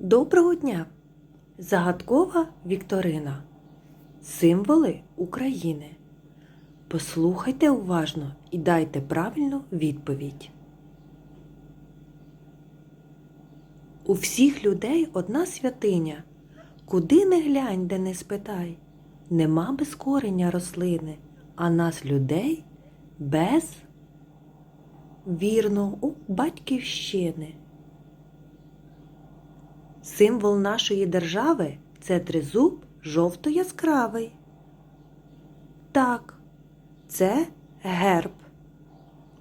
дня. Загадкова Вікторина. Символи України. Послухайте уважно і дайте правильну відповідь. У всіх людей одна святиня. Куди не глянь, де не спитай. Нема без кореня рослини, а нас людей без вірно у батьківщини. Символ нашої держави це тризуб жовто яскравий. Так, це герб.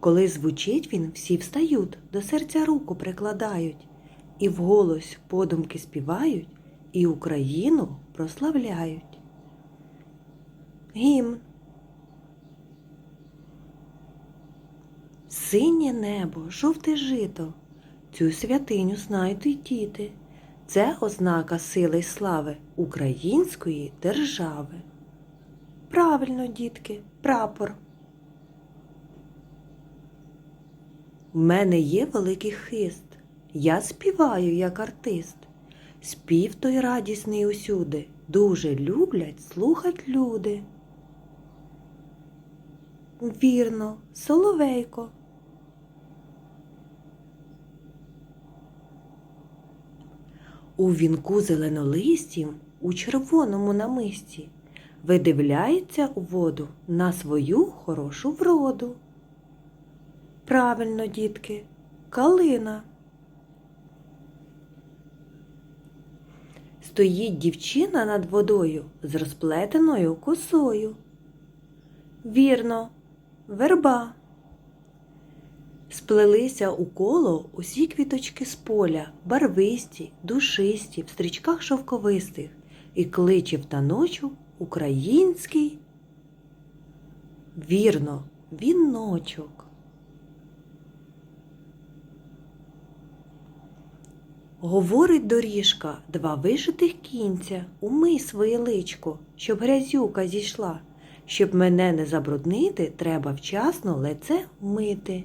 Коли звучить він, всі встають, до серця руку прикладають, і вголос подумки співають, і Україну прославляють. Гімн. Синє небо, жовте жито. Цю святиню знають і діти. Це ознака сили й слави української держави. Правильно, дітки, прапор. В мене є великий хист. Я співаю як артист. Спів той радісний усюди. Дуже люблять слухать люди. Вірно, соловейко. У вінку зеленолистім, у червоному намисті, видивляється у воду на свою хорошу вроду. Правильно, дітки, калина. Стоїть дівчина над водою з розплетеною косою. Вірно, верба. Сплелися у коло усі квіточки з поля, барвисті, душисті, в стрічках шовковистих, і кличе в таночок український. Вірно, віночок. Говорить доріжка два вишитих кінця, умий своє личко, щоб грязюка зійшла. Щоб мене не забруднити, треба вчасно лице мити.